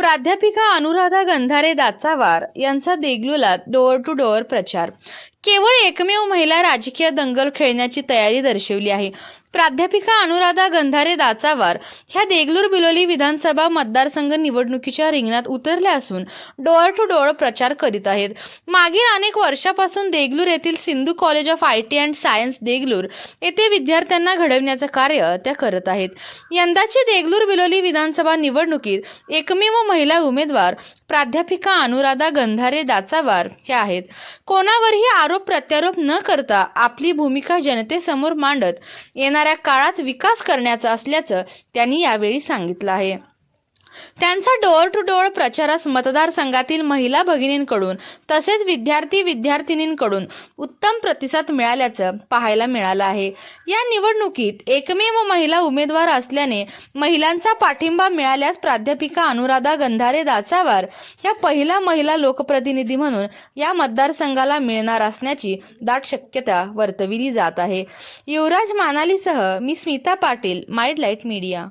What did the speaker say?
प्राध्यापिका अनुराधा गंधारे दाचावार यांचा देगलूला door to door प्रचार. केवळ एकमेव महिला राजकीय दंगल खेळण्याची तयारी दर्शवली आहे. प्राध्यापिका अनुराधा गंधारे दाचावार ह्या देगलूर बिलोली विधानसभा मतदारसंघ निवडणुकीच्या रिंगणात उतरल्या असून डोअर टू डोअर प्रचार करीत आहेत. मागील अनेक वर्षापासून देगलूर येथील Sindhu college of I T and science Degloor येथे विद्यार्थ्यांना घडवण्याचं कार्य त्या करत आहेत. यंदाची देगलूर बिलोली विधानसभा निवडणुकीत एकमेव महिला उमेदवार प्राध्यापिका अनुराधा गंधारे दाचावार ह्या आहेत. कोणावरही आरोप प्रत्यारोप न करता आपली भूमिका जनतेसमोर मांडत येणाऱ्या काळात विकास करण्याचा असल्याचं त्यांनी यावेळी सांगितलं आहे. त्यांचा डोअर टू डोअर प्रचारास मतदारसंघातील महिला भगिनींकडून तसेच विद्यार्थी विद्यार्थिनींकडून उत्तम प्रतिसाद मिळाल्याचं पाहायला मिळालं आहे. या निवडणुकीत एकमेव महिला उमेदवार असल्याने महिलांचा पाठिंबा मिळाल्यास प्राध्यापिका अनुराधा गंधारे दाचावार ह्या पहिला महिला लोकप्रतिनिधी म्हणून या मतदारसंघाला मिळणार असण्याची दाट शक्यता वर्तविली जात आहे. युवराज मानालीसह मी स्मिता पाटील माइड लाइट मीडिया.